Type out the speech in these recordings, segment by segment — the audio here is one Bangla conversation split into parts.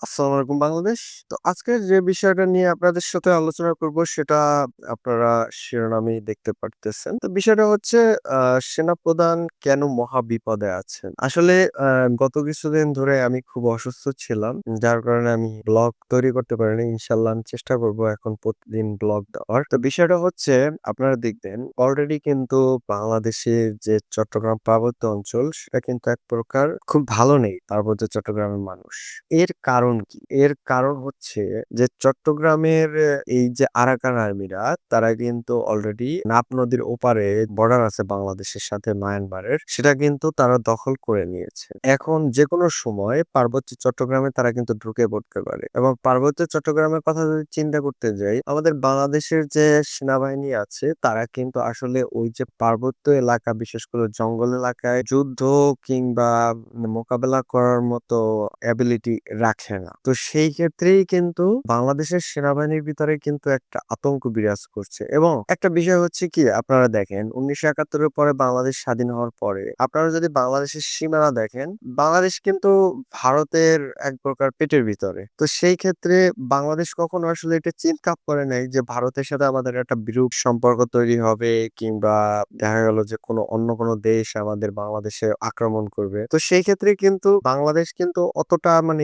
আসসালামু আলাইকুম বাংলাদেশ। তো আজকের যে বিষয়টা নিয়ে আপনাদের সাথে আলোচনা করব সেটা আপনারা শিরোনামে দেখতে পারতেছেন। তো বিষয়টা হচ্ছে সেনাপ্রধান কেন মহা বিপদে আছেন? আসলে গত কিছুদিন ধরে আমি খুব অসুস্থ ছিলাম। যার কারণে আমি ব্লগ তৈরি করতে পারিনি। ইনশাআল্লাহ আমি চেষ্টা করব এখন প্রতিদিন ব্লগ দেওয়ার। তো বিষয়টা হচ্ছে, আপনারা দেখবেন অলরেডি কিন্তু বাংলাদেশের যে চট্টগ্রাম পার্বত্য অঞ্চল, সেটা কিন্তু এক প্রকার খুব ভালো নেই পার্বত্য চট্টগ্রামের মানুষ। এর কারণ কি? এর কারণ হচ্ছে যে, চট্টগ্রামের এই যে আরাকান আর্মিরা, তারা কিন্তু অলরেডি নাপ নদীর ওপারে বর্ডার আছে বাংলাদেশের সাথে মায়ানমারের সেটা কিন্তু তারা দখল করে নিয়েছে। এখন যেকোনো সময় পার্বত্য চট্টগ্রামে তারা কিন্তু ঢুকে পড়তে পারে এবং পার্বত্য চট্টগ্রামের কথা যদি চিন্তা করতে যাই, আমাদের বাংলাদেশের যে সেনাবাহিনী আছে, তারা কিন্তু আসলে ওই যে পার্বত্য এলাকা, বিশেষ করে জঙ্গল এলাকায় যুদ্ধ কিংবা মোকাবেলা করার মতো অ্যাবিলিটি রাখে না। তো সেই ক্ষেত্রেই কিন্তু বাংলাদেশের সেনাবাহিনীর ভিতরে কিন্তু একটা আতঙ্ক বিরাজ করছে এবং একটা বিষয় হচ্ছে কি, আপনারা দেখেন উনিশশো একাত্তরের পরে বাংলাদেশ স্বাধীন হওয়ার পরে আপনারা যদি বাংলাদেশের সীমানা দেখেন, বাংলাদেশ কিন্তু ভারতের এক প্রকার পেটের ভিতরে। তো সেই ক্ষেত্রে বাংলাদেশ কখনো আসলে এটা চিন্তা করে নাই যে ভারতের সাথে আমাদের একটা বিরূপ সম্পর্ক তৈরি হবে কিংবা দেখা গেল যে কোনো অন্য কোনো দেশ আমাদের বাংলাদেশে আক্রমণ করবে। তো সেই ক্ষেত্রে কিন্তু বাংলাদেশ কিন্তু অতটা মানে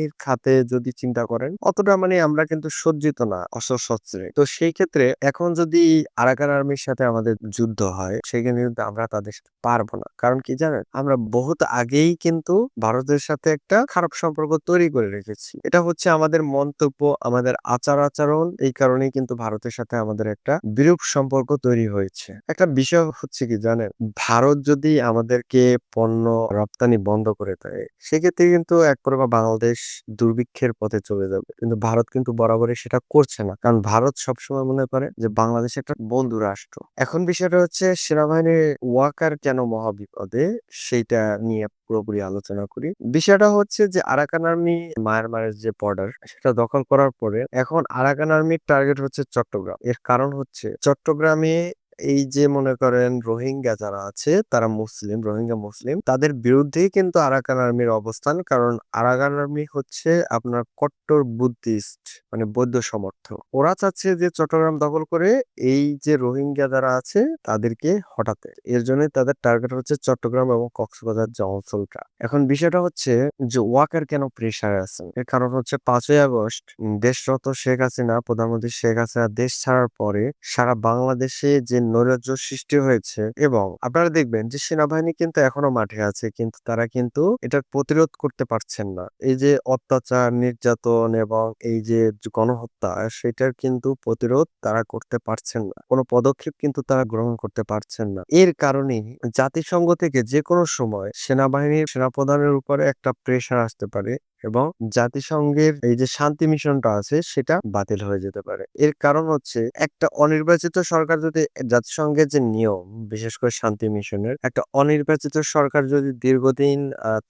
সেনাবাহিনীর খাতে যদি চিন্তা করেন অতটা মানে আমরা কিন্তু সজ্জিত না অস্ত্রশস্ত্রে। তো সেই ক্ষেত্রে এখন যদি আরাকান আর্মির সাথে আমাদের যুদ্ধ হয় সেখানে কিন্তু আমরা তাদের সাথে পারব না। কারণ কি জানেন? আমরা বহুত আগেই কিন্তু ভারতের সাথে একটা খারাপ সম্পর্ক তৈরি করে রেখেছি। এটা হচ্ছে আমাদের মন্তব্য, আমাদের আচার-আচরণ এই কারণেই কিন্তু ভারতের সাথে আমাদের একটা বিরূপ সম্পর্ক তৈরি হয়েছে। একটা বিষয় হচ্ছে কি জানেন? ভারত যদি আমাদেরকে পণ্য রপ্তানি বন্ধ করে দেয় সেক্ষেত্রে কিন্তু এক প্রকার বাংলাদেশ দুর্ভিক্ষের পথে চলে যাবে। কিন্তু ভারত কিন্তু বরাবরই সেটা করছে না। কারণ ভারত সবসময় মনে করে যে বাংলাদেশ একটা বন্ধু রাষ্ট্র। এখন বিষয়টা হচ্ছে সেনাবাহিনীর ওয়াকার কেন মহাবিপদে সেইটা নিয়ে পুরোপুরি আলোচনা করি। বিষয়টা হচ্ছে যে আরাকান আর্মি মায়ানমারের যে বর্ডার সেটা দখল করার পরে এখন আরাকান আর্মির টার্গেট হচ্ছে চট্টগ্রাম। এর কারণ হচ্ছে চট্টগ্রামে এই যে মনে করেন রোহিঙ্গা যারা আছে তারা মুসলিম, রোহিঙ্গা মুসলিম। তাদের বিরুদ্ধেই কিন্তু আরাকান আর্মির অবস্থান। কারণ আরাকান আর্মি হচ্ছে আপনার কট্টর বুদ্ধিস্ট মানে বৌদ্ধ সমর্থক। ওরা চাচ্ছে যে চট্টগ্রাম দখল করে এই যে রোহিঙ্গা যারা আছে তাদেরকে হটাতে। এর জন্যই তাদের টার্গেট হচ্ছে চট্টগ্রাম এবং কক্সবাজার যে অঞ্চলটা। এখন বিষয়টা হচ্ছে যে ওয়াকার কেন প্রেসারে আছেন? এর কারণ হচ্ছে পাঁচই আগস্ট দেশরত শেখ হাসিনা প্রধানমন্ত্রী শেখ হাসিনা দেশ ছাড়ার পরে সারা বাংলাদেশে যে নৈরাজ্য সৃষ্টি হয়েছে এবং আপনারা দেখবেন যে সেনাবাহিনী কিন্তু এখনও মাঠে আছে কিন্তু তারা কিন্তু এটার প্রতিরোধ করতে পারছেন না। এই যে অত্যাচার, নির্যাতন এবং এই যে গণহত্যা সেটার কিন্তু প্রতিরোধ তারা করতে পারছেন না। কোনো পদক্ষেপ কিন্তু তারা গ্রহণ করতে পারছেন না। এর কারণে জাতিসংঘ থেকে যেকোনো সময় সেনাবাহিনীর সেনাপ্রধানের উপরে একটা প্রেশার আসতে পারে এবং জাতিসংঘের এই যে শান্তি মিশনটা আছে, সেটা বাতিল হয়ে যেতে পারে। এর কারণ হচ্ছে একটা অনির্বাচিত সরকার যদি জাতিসংঘের যে নিয়ম, বিশেষ করে শান্তি মিশনের, একটা অনির্বাচিত সরকার যদি দীর্ঘদিন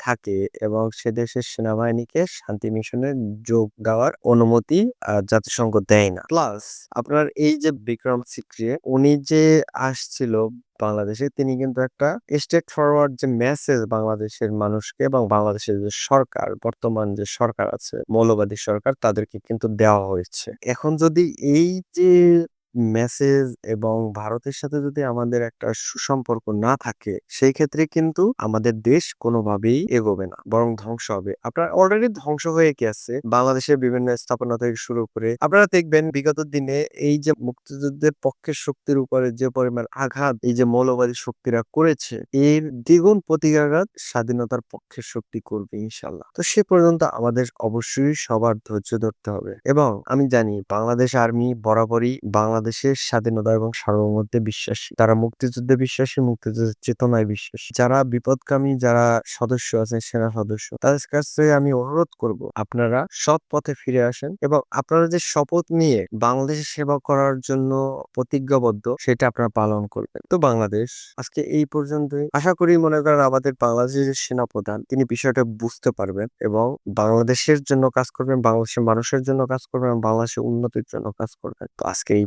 থাকে এবং সে দেশের সেনাবাহিনীকে শান্তি মিশনে যোগ দেওয়ার অনুমতি জাতিসংঘ দেয় না। প্লাস আপনার এই যে বিক্রম সিক্রি উনি যে আসছিল বাংলাদেশে তিনি কিন্তু একটা স্টেট ফরওয়ার্ড যে মেসেজ বাংলাদেশের মানুষকে এবং বাংলাদেশের যে সরকার, বর্তমান যে সরকার আছে, মৌলবাদী সরকার, তাদেরকে কিন্তু দেওয়া হয়েছে। এখন যদি এই যে মেসেজ এবং ভারতের সাথে যদি আমাদের একটা সুসম্পর্ক না থাকে, সেই ক্ষেত্রে কিন্তু আমাদের দেশ কোনোভাবেই এগোবে না, বরং ধ্বংস হবে। আপনার অলরেডি ধ্বংস হয়ে গেছে, বাংলাদেশের বিভিন্ন স্থাপনা থেকে শুরু করে, আপনারা দেখবেন বিগত দিনে এই যে মুক্তিযুদ্ধের পক্ষের শক্তির উপরে যে পরিমাণ আঘাত, এই যে মৌলবাদী শক্তিরা করেছে, এর দ্বিগুণ প্রতিঘাত স্বাধীনতার পক্ষের শক্তি করবে ইনশাল্লাহ। তো সে পর্যন্ত আমাদের অবশ্যই সবার ধৈর্য ধরতে হবে এবং আমি জানি বাংলাদেশ আর্মি বরাবরই বাংলাদেশের স্বাধীনতা এবং সার্বভৌমত্বে বিশ্বাসী। তারা মুক্তিযুদ্ধে বিশ্বাসী, মুক্তিযুদ্ধের চেতনায় বিশ্বাসী। যারা বিপদকামী যারা সদস্য আছেন সেনা সদস্য তাদের কাছে আমি অনুরোধ করব আপনারা সৎ পথে ফিরে আসেন এবং আপনারা যে শপথ নিয়ে বাংলাদেশের সেবা করার জন্য প্রতিজ্ঞাবদ্ধ সেটা আপনারা পালন করবেন। তো বাংলাদেশ আজকে এই পর্যন্তই। আশা করি মনে করেন আমাদের বাংলাদেশের সেনাপ্রধান তিনি বিষয়টা বুঝতে পারবেন এবং বাংলাদেশের জন্য কাজ করবেন, বাংলাদেশের মানুষের জন্য কাজ করবেন বাংলাদেশের উন্নতির জন্য কাজ করবেন। তো আজকে এই